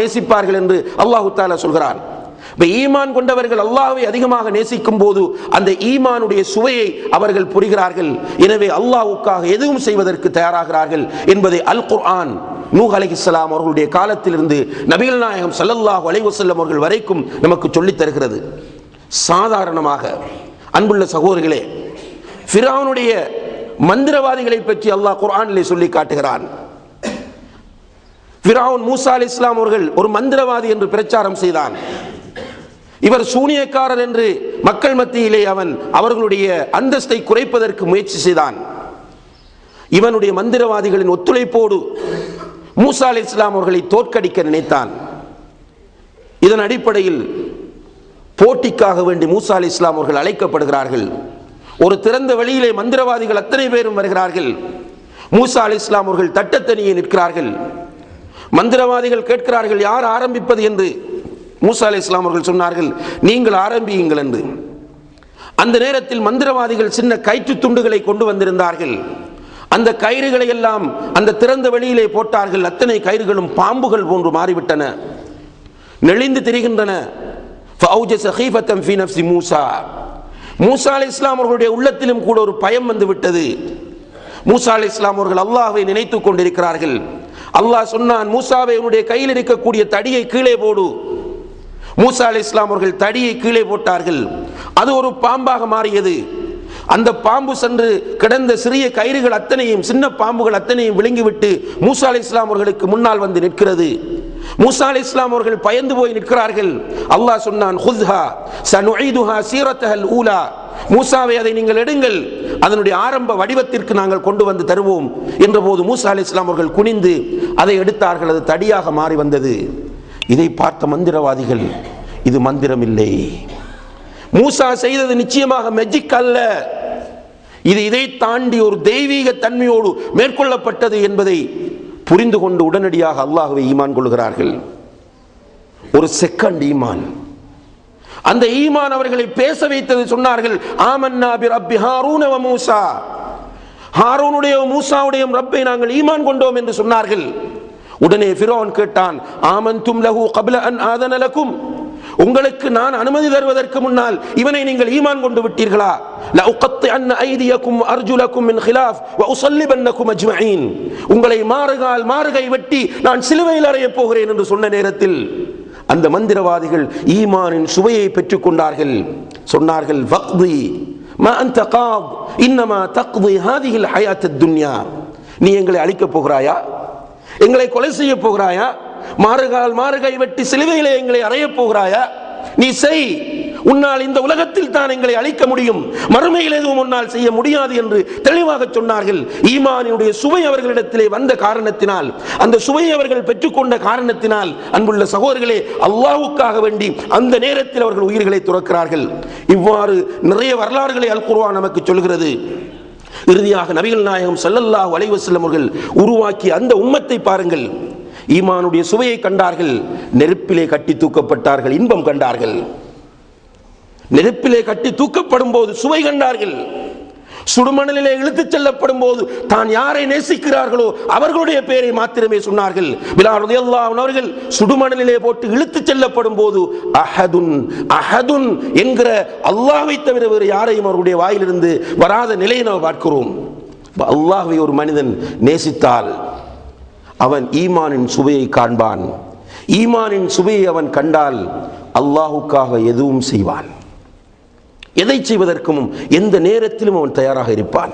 நேசிப்பார்கள் என்று அல்லாஹு தாலா சொல்கிறான். இப்போ ஈமான் கொண்டவர்கள் அல்லாஹ்வை அதிகமாக நேசிக்கும் போது அந்த ஈமானுடைய சுவையை அவர்கள் புரிகிறார்கள். எனவே அல்லாஹ்வுக்காக எதுவும் செய்வதற்கு தயாராகிறார்கள் என்பதை அல் குர்ஆன் நூஹ் அலைஹிஸ்ஸலாம் அவர்களுடைய காலத்திலிருந்து நபிகள் நாயகம் ஸல்லல்லாஹு அலைஹி வஸல்லம் அவர்கள் வரைக்கும் நமக்கு சொல்லித் தருகிறது. சாதாரணமாக அன்புள்ள சகோதரிகளே ஃபிரானுடைய மந்திரவாதிகளை பற்றி அல்லாஹ் குர்ஆனிலே சொல்லி காட்டுகிறான். பிராவுன் மூசா அலி இஸ்லாம் அவர்கள் ஒரு மந்திரவாதி என்று பிரச்சாரம் செய்தான். இவர் சூனியக்காரர் என்று மக்கள் மத்தியிலே அவன் அவர்களுடைய அந்தஸ்தை குறைப்பதற்கு முயற்சி செய்தான். இவனுடைய மந்திரவாதிகளின் ஒத்துழைப்போடு மூசா அலி இஸ்லாம் அவர்களை தோற்கடிக்க நினைத்தான். இதன் அடிப்படையில் போட்டிக்காக வேண்டி மூசா அலி இஸ்லாம் அவர்கள் அழைக்கப்படுகிறார்கள். ஒரு திறந்த வழியிலே மந்திரவாதிகள் அத்தனை பேரும் வருகிறார்கள். மூசா அலி இஸ்லாம் அவர்கள் தட்டத்தனியே நிற்கிறார்கள். மந்திரவாதிகள் கேட்கிறார்கள் யார் ஆரம்பிப்பது? என்று மூசா அலி இஸ்லாம் அவர்கள் சொன்னார்கள் நீங்கள் ஆரம்பியுங்கள் என்று. அந்த நேரத்தில் மந்திரவாதிகள் சின்ன கயிற்று துண்டுகளை கொண்டு வந்திருந்தார்கள். அந்த கயிறுகளை எல்லாம் அந்த திறந்த வெளியிலே போட்டார்கள். அத்தனை கயிறுகளும் பாம்புகள் போன்று மாறிவிட்டன. நெளிந்து திரிகின்றன. மூசா. மூசா அலி இஸ்லாம் அவர்களுடைய உள்ளத்திலும் கூட ஒரு பயம் வந்து விட்டது. மூசா அலி இஸ்லாம் அவர்கள் அல்லாஹை நினைத்து கொண்டிருக்கிறார்கள். அல்லாஹ் சொன்னான் மூசாவை உன்னுடைய கையில் இருக்கக்கூடிய தடியை கீழே போடு. மூசா அலி இஸ்லாம் அவர்கள் தடியை கீழே போட்டார்கள். அது ஒரு பாம்பாக மாறியது. அந்த பாம்பு சென்று கிடந்த சிறிய கயிறுகள் அத்தனையும் சின்ன பாம்புகள் அத்தனையும் விழுங்கிவிட்டு மூசா அலி இஸ்லாம் அவர்களுக்கு முன்னால் வந்து நிற்கிறது. மூசா அலி இஸ்லாம் அவர்கள் பயந்து போய் நிற்கிறார்கள். அல்லாஹ் சொன்னான் ஹுஸ்ஹா சனுஈதுஹா சீரத்தஹல் ஊலா. மூசாவை அதை நீங்கள் எடுங்கள். அதனுடைய ஆரம்ப வடிவத்திற்கு நாங்கள் கொண்டு வந்து தருவோம். என்ற போது மூசா அலி இஸ்லாம் அவர்கள் குனிந்து அதை எடுத்தார்கள். அது தடியாக மாறி வந்தது. இதை பார்த்த மந்திரவாதிகள் இது மந்திரம் இல்லை மூசா செய்தது நிச்சயமாக மெஜிக் அல்ல. இது இதை தாண்டி ஒரு தெய்வீக தன்மையோடு மேற்கொள்ளப்பட்டது என்பதை புரிந்து கொண்டு உடனடியாக அல்லாஹுவை ஈமான் கொள்கிறார்கள். ஒரு செகண்ட் ஈமான். அந்த ஈமான் அவர்களை பேச வைத்தது சொன்னார்கள் ஆமன்னா பி ரப்பி ஹாரூன ஹாரூனுடைய மூசாவுடைய ரப்பை நாங்கள் ஈமான் கொண்டோம் என்று சொன்னார்கள். உடனே ஃபிரோன் கேட்டான் ஆமந்தும் லஹு கபில அன் ஆதனலக்கும் உங்களுக்கு நான் அனுமதி தருவதற்கு முன்னால் இவனை நீங்கள் ஈமான் கொண்டு விட்டீர்களா? லஉகத்தி அன் ஐதியக்கும் அர்ஜுலக்கும் மின் ஹிலாஃப் வ உசல்லிபன்னக்கும் அஜ்மயின் உங்களை மாறுகால் மாறுகை வெட்டி நான் சிலுவையில் அறையப் போகிறேன் என்று சொன்ன நேரத்தில் அந்த மந்திரவாதிகள் ஈமானின் சுவையை பெற்றுக்கொண்டார்கள். சொன்னார்கள் வக்தி மா அந்த காப் இன்னமா தக்தி ஹாதிகில் ஹயாத் துன்யா. நீ எங்களை அழிக்கப் போகிறாயா? எங்களை கொலை செய்ய போகிறாயா? மாறுகால் மாறுகை வெட்டி சிலுவையிலே எங்களை அறையப் போகிறாயா? நீ செய். உன்னால் இந்த உலகத்தில் தான் எங்களை அழிக்க முடியும். மறுமையில் எதுவும் உன்னால் செய்ய முடியாது என்று தெளிவாக சொன்னார்கள். ஈமானினுடைய சுவை அவர்களிடத்திலே வந்த காரணத்தினால் அந்த சுவையை அவர்கள் பெற்றுக்கொண்ட காரணத்தினால் அன்புள்ள சகோதரர்களே அல்லாவுக்காக வேண்டி அந்த நேரத்தில் அவர்கள் உயிர்களை துறக்கிறார்கள். இவ்வாறு நிறைய வரலாறுகளை அல் நமக்கு சொல்கிறது. இறுதியாக நபிகள் நாயகம் சல்லல்லாஹ் அலைஹி அவர்கள் உருவாக்கிய அந்த உம்மத்தை பாருங்கள். ஈமானுடைய சுவையை கண்டார்கள் நெருப்பிலே கட்டி தூக்கப்பட்டார்கள் இன்பம் கண்டார்கள். நெருப்பிலே கட்டி தூக்கப்படும் போது சுவை கண்டார்கள். சுடுமணலிலே இழுத்துச் செல்லப்படும் போது தான் யாரை நேசிக்கிறார்களோ அவர்களுடைய பெயரை மாத்திரமே சொன்னார்கள். அவர்கள் சுடுமணலிலே போட்டு இழுத்துச் செல்லப்படும் போது அஹதுன் அஹதுன் என்கிற அல்லாஹ்வை தவிர வேறு யாரையும் அவருடைய வாயிலிருந்து வராத நிலையை நாம் பார்க்கிறோம். அல்லாஹை ஒரு மனிதன் நேசித்தால் அவன் ஈமானின் சுவையை காண்பான். ஈமானின் சுவையை அவன் கண்டால் அல்லாஹுக்காக எதுவும் செய்வான். எதை செய்வதற்கும் எந்த நேரத்திலும் அவன் தயாராக இருப்பான்.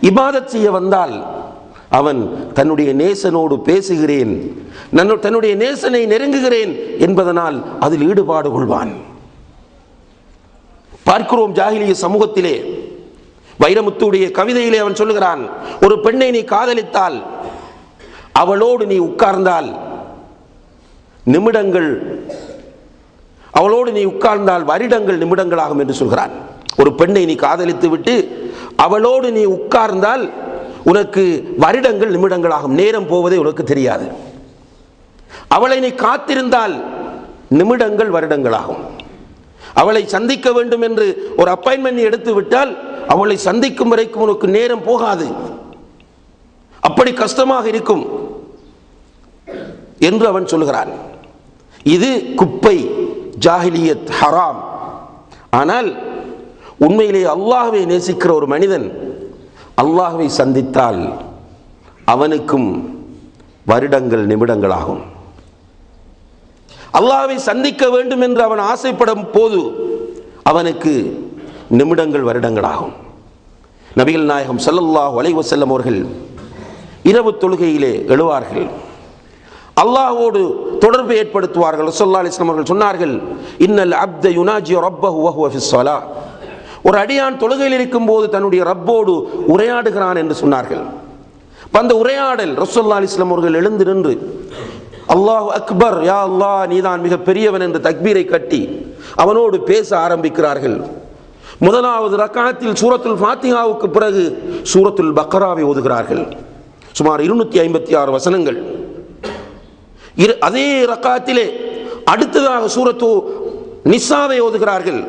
இபாதத் செய்ய வந்தால் அவன் தன்னுடைய நேசனோடு பேசுகிறேன் தன்னுடைய நேசனை நெருங்குகிறேன் என்பதனால் அதில் ஈடுபாடு கொள்வான். பார்க்கிறோம் ஜாகிலிய சமூகத்திலே வைரமுத்துடைய கவிதையிலே அவன் சொல்லுகிறான் ஒரு பெண்ணை நீ காதலித்தால் அவளோடு நீ உட்கார்ந்தால் நிமிடங்கள் அவளோடு நீ உட்கார்ந்தால் வருடங்கள் நிமிடங்களாகும் என்று சொல்கிறான். ஒரு பெண்ணை நீ காதலித்து விட்டு அவளோடு நீ உட்கார்ந்தால் உனக்கு வருடங்கள் நிமிடங்களாகும் நேரம் போவதே உனக்கு தெரியாது. அவளை நீ காத்திருந்தால் நிமிடங்கள் வருடங்களாகும். அவளை சந்திக்க வேண்டும் என்று ஒரு அப்பாயின்மெண்ட் எடுத்து விட்டால் அவளை சந்திக்கும் வரைக்கும் உனக்கு நேரம் போகாது. அப்படி கஷ்டமாக இருக்கும் என்று அவன் சொல்கிறான். இது குப்பை ஜாஹிலியத் ஹராம். ஆனால் உண்மையிலே அல்லாஹுவை நேசிக்கிற ஒரு மனிதன் அல்லாஹுவை சந்தித்தால் அவனுக்கும் வருடங்கள் நிமிடங்களாகும். அல்லாஹ்வை சந்திக்க வேண்டும் என்று அவன் ஆசைப்படும் போது அவனுக்கு நிமிடங்கள் வருடங்களாகும். நபிகள் நாயகம் சல்லல்லாஹ் அலைஹி செல்லம் அவர்கள் இரவு தொழுகையிலே எழுவார்கள். அல்லாஹோடு தொடர்பு ஏற்படுத்துவார்கள். சொல்லா அலிஸ்லாம் அவர்கள் சொன்னார்கள் இன்னல் அப்த யுனாஜி ரப்பஹு ஒரு அடியான் தொழுகையில் இருக்கும்போது தன்னுடைய ரப்போடு உரையாடுகிறான் என்று சொன்னார்கள். அந்த உரையாடல் ரசோல்லா அலிஸ்லாம் அவர்கள் எழுந்து நின்று அல்லாஹ் அக்பர் யா அல்லாஹ் நீதான் மிக பெரியவன் என்று தக்பீரை கட்டி அவனோடு பேச ஆரம்பிக்கிறார்கள். முதலாவது ரக்காத்தில் சூரத்துல் ஃபாத்திஹாவுக்கு பிறகு சூரத்துல் பக்ராவை ஓதுகிறார்கள். சுமார் இருநூத்தி ஐம்பத்தி ஆறு வசனங்கள். இரு அதே ரக்காத்திலே அடுத்ததாக சூரத்து நிசாவை ஓதுகிறார்கள்.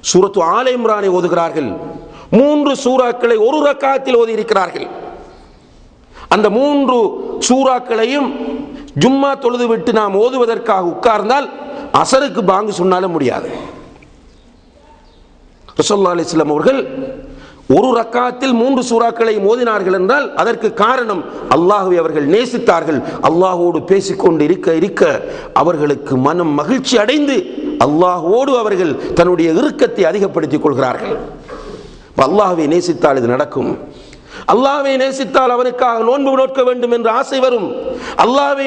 சூரத்து ஆல இம்ரானை ஓதுகிறார்கள். மூன்று சூறாக்களை ஒரு ரக்காத்தில் ஓதி இருக்கிறார்கள் அந்த மூன்று சூறாக்களையும் ஜும்மா தொழுது விட்டு நாம் ஓதுவதற்காக உட்கார்ந்தால் அசருக்கு பாங்கு சொன்னாலும் முடியாது. ரசோல்லா அலிஸ்லாம் அவர்கள் ஒரு ரக்காத்தில் மூன்று சூறாக்களை மோதினார்கள் என்றால் அதற்கு காரணம் அல்லாஹுவை அவர்கள் நேசித்தார்கள். அல்லாஹோடு பேசிக்கொண்டு இருக்க இருக்க அவர்களுக்கு மனம் மகிழ்ச்சி அடைந்து அல்லாஹோடு அவர்கள் தன்னுடைய இறுக்கத்தை அதிகப்படுத்திக் கொள்கிறார்கள். அல்லாஹுவை நேசித்தால் இது நடக்கும். அல்லாவை நேசித்தால் அவனுக்காக நோன்பு நோக்க வேண்டும் என்ற ஆசை வரும். அல்லாவை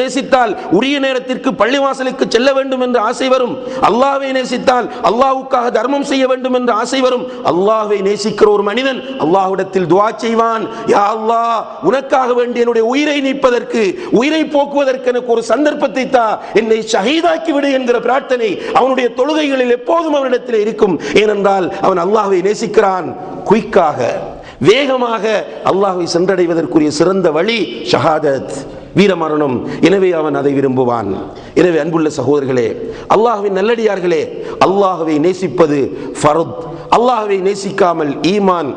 நேசித்தால் உரிய நேரத்திற்கு பள்ளிவாசலுக்கு செல்ல வேண்டும் என்ற ஆசை வரும். அல்லாவை நேசித்தால் அல்லாவுக்காக தர்மம் செய்ய வேண்டும் என்ற ஆசை வரும். அல்லாவை நேசிக்கிற ஒரு மனிதன் அல்லாஹ்விடத்தில் துவா செய்வான். யா அல்லாஹ் உனக்காக வேண்டி என்னுடைய உயிரை நீப்பதற்கு உயிரை போக்குவதற்கு எனக்கு ஒரு சந்தர்ப்பத்தை தா. என்னை ஷஹீதாக்கி விடு என்கிற பிரார்த்தனை அவனுடைய தொழுகைகளில் எப்போதும் அவனிடத்தில் இருக்கும். ஏனென்றால் அவன் அல்லாஹ்வை நேசிக்கிறான். குயிக்காக. வேகமாக அல்லாஹை சென்றடைவதற்குரிய சிறந்த வழி ஷஹாதத் வீரமரணம். எனவே அவன் அதை விரும்புவான். எனவே அன்புள்ள சகோதரர்களே அல்லாஹுவின் நல்லடியார்களே அல்லாஹுவை நேசிப்பது ஃபருத். அல்லாஹுவை நேசிக்காமல் ஈமான்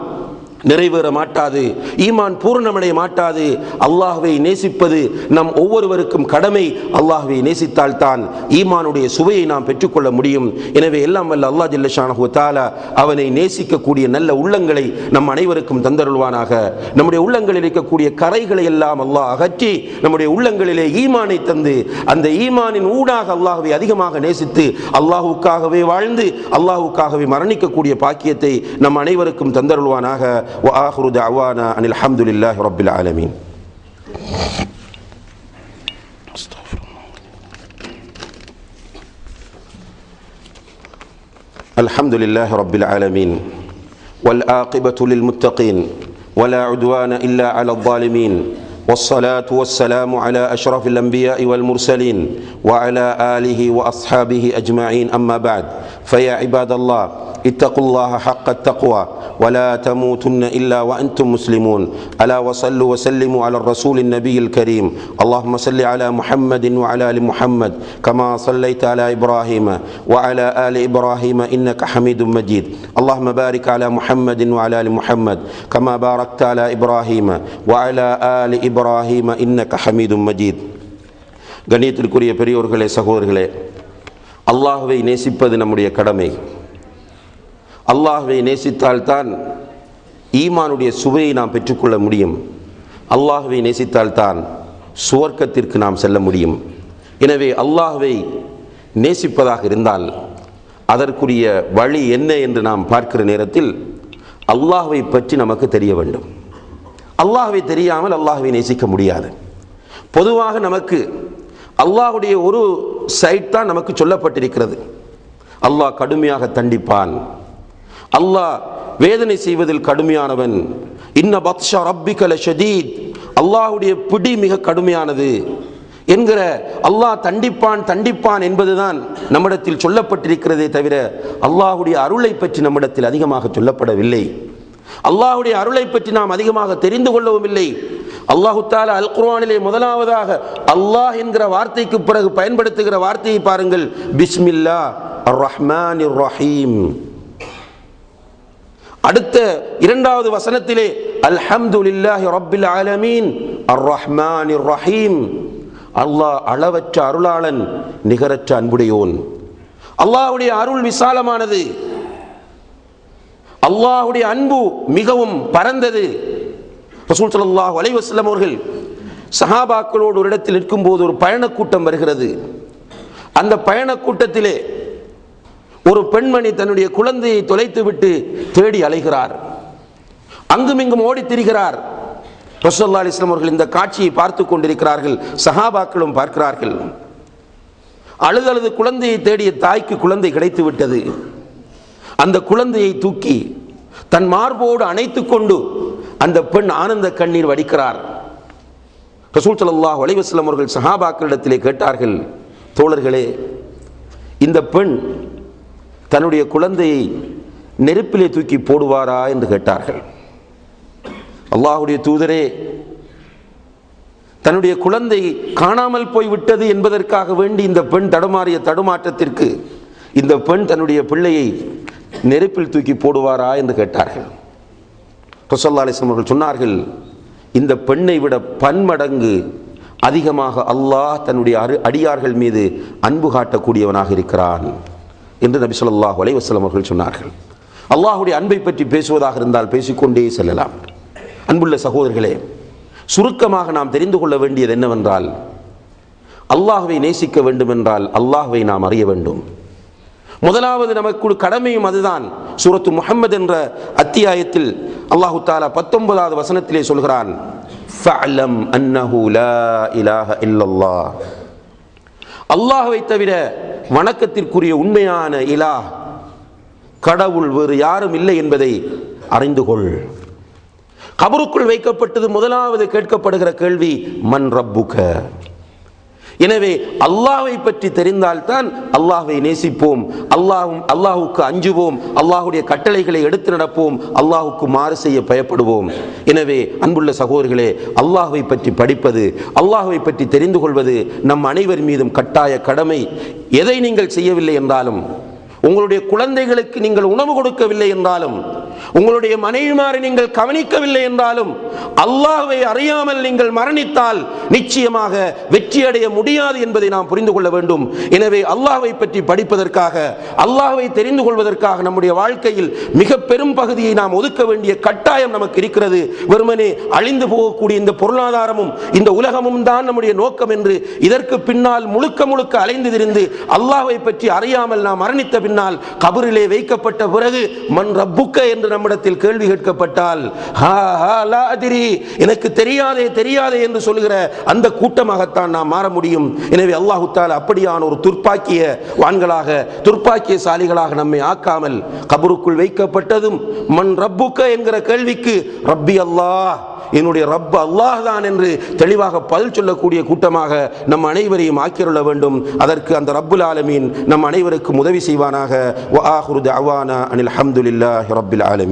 நிறைவேற மாட்டாது. ஈமான் பூரணமடைய மாட்டாது. அல்லாஹுவை நேசிப்பது நம் ஒவ்வொருவருக்கும் கடமை. அல்லாஹுவை நேசித்தால் தான் ஈமானுடைய சுவையை நாம் பெற்றுக்கொள்ள முடியும். எனவே எல்லாம் வல்ல அல்லாஹ் ஜில்லஷானஹு தாலா அவனை நேசிக்கக்கூடிய நல்ல உள்ளங்களை நம் அனைவருக்கும் தந்தருள்வானாக. நம்முடைய உள்ளங்களில் இருக்கக்கூடிய கரைகளை எல்லாம் அல்லாஹ் அகற்றி நம்முடைய உள்ளங்களிலே ஈமானை தந்து அந்த ஈமானின் ஊடாக அல்லாஹுவை அதிகமாக நேசித்து அல்லாஹுக்காகவே வாழ்ந்து அல்லாஹுக்காகவே மரணிக்கக்கூடிய பாக்கியத்தை நம் அனைவருக்கும் தந்தருள்வானாக. وآخر دعوانا أن الحمد لله رب العالمين. الحمد لله رب العالمين والآقبة للمتقين ولا عدوان إلا على الظالمين والصلاة والسلام على أشرف الأنبياء والمرسلين وعلى آله وأصحابه أجمعين أما بعد فيا عباد الله اتقوا الله حق التقوى ولا تموتن إلا وأنتم مسلمون ألا وصلوا وسلموا على الرسول النبي الكريم اللهم صل على محمد وعلى آل محمد كما صليت على إبراهيم وعلى آل إبراهيم إنك حميد مجيد اللهم بارك على محمد وعلى آل محمد كما باركت على إبراهيم وعلى آل إبراهيم إنك حميد مجيد கண்ணியத்திற்குரிய பெரியோர்களே சகோதரர்களே அல்லாஹுவை நேசிப்பது நம்முடைய கடமை. அல்லாஹுவை நேசித்தால்தான் ஈமானுடைய சுவையை நாம் பெற்றுக்கொள்ள முடியும். அல்லாஹுவை நேசித்தால்தான் சுவர்க்கத்திற்கு நாம் செல்ல முடியும். எனவே அல்லாஹுவை நேசிப்பதாக இருந்தால் அதற்குரிய வழி என்ன என்று நாம் பார்க்கிற நேரத்தில் அல்லாஹுவை பற்றி நமக்கு தெரிய வேண்டும். அல்லாஹுவை தெரியாமல் அல்லாஹுவை நேசிக்க முடியாது. பொதுவாக நமக்கு அல்லாஹ்வுடைய ஒரு சைட் தான் நமக்கு சொல்லப்பட்டிருக்கிறது. அல்லாஹ் கடுமையாக தண்டிப்பான். அல்லாஹ் வேதனை செய்வதில் கடுமையானவன். இன்ன பத்ஷா ரப்பிகல ஷதீத் அல்லாஹுடைய பிடி மிக கடுமையானது. என்கிற அல்லாஹ் தண்டிப்பான் தண்டிப்பான் என்பதுதான் நம்மிடத்தில் சொல்லப்பட்டிருக்கிறதே தவிர அல்லாஹுடைய அருளை பற்றி நம்மிடத்தில் அதிகமாக சொல்லப்படவில்லை. அல்லாஹுடைய அருளை பற்றி நாம் அதிகமாக தெரிந்து கொள்ளவும் இல்லை. அல்லாஹு தாலா அல் குர்வானிலே முதலாவதாக அல்லாஹ் என்கிற வார்த்தைக்கு பிறகு பயன்படுத்துகிற வார்த்தையை பாருங்கள். பிஸ்மில்லா ரஹ்மான் ரஹீம் அடுத்த இரண்டாவது வசனத்திலே அல்ஹம்துலில்லாஹி ரப்பில் ஆலமீன். அர் ரஹ்மான் ரஹீம் அல்லாஹ் அளவற்ற அருளாளன் நிகரற்ற அன்புடையோன். அல்லாஹுடைய அருள் விசாலமானது. அல்லாஹுடைய அன்பு மிகவும் பரந்தது. ரசூல் ஸல்லல்லாஹு அலைஹி அவர்கள் சஹாபாக்களோடு ஒரு இடத்தில் நிற்கும்போது ஒரு பயணக்கூட்டம் வருகிறது. அந்த பயணக்கூட்டத்திலே ஒரு பெண்மணி தன்னுடைய குழந்தையை தொலைத்துவிட்டு தேடி அலைகிறார். அங்குமிங்கும் ஓடி ஓடித் திரிகிறார். ரசூல்லா அலிஸ்லாம் அவர்கள் இந்த காட்சியை பார்த்து கொண்டிருக்கிறார்கள். சஹாபாக்களும் பார்க்கிறார்கள். அழுதழுது குழந்தையை தேடிய தாய்க்கு குழந்தை கிடைத்து விட்டது. அந்த குழந்தையை தூக்கி தன் மார்போடு அணைத்து கொண்டு அந்த பெண் ஆனந்த கண்ணீர் வடிக்கிறார். ரசூல் சல்லாஹ் வலைவசலம் அவர்கள் சஹாபாக்களிடத்திலே கேட்டார்கள் தோழர்களே இந்த பெண் தன்னுடைய குழந்தையை நெருப்பிலே தூக்கி போடுவாரா? என்று கேட்டார்கள். அல்லாஹுடைய தூதரே தன்னுடைய குழந்தை காணாமல் போய் விட்டது என்பதற்காக வேண்டி இந்த பெண் தடுமாறிய தடுமாற்றத்திற்கு இந்த பெண் தன்னுடைய பிள்ளையை நெருப்பில் தூக்கி போடுவாரா? என்று கேட்டார்கள். ரசல்லா அலிஸ்லாம் அவர்கள் சொன்னார்கள் இந்த பெண்ணை விட பன்மடங்கு அதிகமாக அல்லாஹ் தன்னுடைய அரு அடியார்கள் மீது அன்பு காட்டக்கூடியவனாக இருக்கிறான் என்று நபி சொல்லாஹ் அலைஹி அவர்கள் சொன்னார்கள். அல்லாஹுடைய அன்பை பற்றி பேசுவதாக இருந்தால் பேசிக்கொண்டே செல்லலாம். அன்புள்ள சகோதரர்களே சுருக்கமாக நாம் தெரிந்து கொள்ள வேண்டியது என்னவென்றால் அல்லாஹுவை நேசிக்க வேண்டுமென்றால் அல்லாஹுவை நாம் அறிய வேண்டும். முதலாவது நமக்கு கடமையும் அதுதான். சூரத்து முகமது என்ற அத்தியாயத்தில் அல்லாஹு தாலா பத்தொன்பதாவது வசனத்திலே சொல்கிறான் அல்லாஹுவை இலாஹ இல்லல்லாஹ். தவிர வணக்கத்திற்குரிய உண்மையான இலா கடவுள் வேறு யாரும் இல்லை என்பதை அறிந்து கொள். கபருக்குள் வைக்கப்பட்டது முதலாவது கேட்கப்படுகிற கேள்வி மன் ரப்புக்க எனவே அல்லாஹ்வை பற்றி தெரிந்தால்தான் அல்லாஹை நேசிப்போம். அல்லாஹும் அல்லாஹுக்கு அஞ்சுவோம். அல்லாஹுடைய கட்டளைகளை எடுத்து நடப்போம். அல்லாஹுக்கு மாறு செய்ய பயப்படுவோம். எனவே அன்புள்ள சகோதரர்களே அல்லாஹ்வை பற்றி படிப்பது அல்லாஹ்வை பற்றி தெரிந்து கொள்வது நம் அனைவர் மீதும் கட்டாய கடமை. எதை நீங்கள் செய்யவில்லை என்றாலும் உங்களுடைய குழந்தைகளுக்கு நீங்கள் உணவு கொடுக்கவில்லை என்றாலும் உங்களுடைய மனைவிமாரை நீங்கள் கவனிக்கவில்லை என்றாலும் அல்லாஹ்வை அறியாமல் நீங்கள் மரணித்தால் நிச்சயமாக வெற்றியடைய முடியாது என்பதை நாம் புரிந்து கொள்ள வேண்டும். எனவே அல்லாஹ்வை பற்றி படிப்பதற்காக அல்லாஹ்வை தெரிந்து கொள்வதற்காக நம்முடைய வாழ்க்கையில் மிக பெரும் பகுதியை நாம் ஒதுக்க வேண்டிய கட்டாயம் நமக்கு இருக்கிறது. வெறுமனே அழிந்து போகக்கூடிய இந்த பொருளாதாரமும் இந்த உலகமும் தான் நம்முடைய நோக்கம் என்று இதற்கு பின்னால் முழுக்க முழுக்க அலைந்து திரிந்து அல்லாஹ்வை பற்றி அறியாமல் நாம் மரணித்த பின்னால் கபரிலே வைக்கப்பட்ட பிறகு மண் ரப்புக்க என்று நம்மிடத்தில் கேள்வி கேட்கப்பட்டால் எனக்கு தெரியாதே தெரியாதே என்று சொல்லுகிற அந்த கூட்டமாகத்தான் நாம் மாற முடியும். எனவே அல்லாஹு தால அப்படியான ஒரு துர்ப்பாக்கிய வான்களாக துர்ப்பாக்கிய சாலிகளாக நம்மை ஆக்காமல் கபருக்குள் வைக்கப்பட்டதும் மண் ரப்புக்க என்கிற கேள்விக்கு ரப்பி அல்லாஹ் என்னுடைய ரப் அல்லாஹ் தான் என்று தெளிவாக பதில் சொல்லக்கூடிய கூட்டமாக நம் அனைவரையும் ஆக்கிரொள்ள வேண்டும். அதற்கு அந்த ரப்புல் ஆலமீன் நம் அனைவருக்கும் உதவி செய்வானாக. அவானா அனில் ஹம்துலில்லாஹி ரப்பில் ஆலமீன்.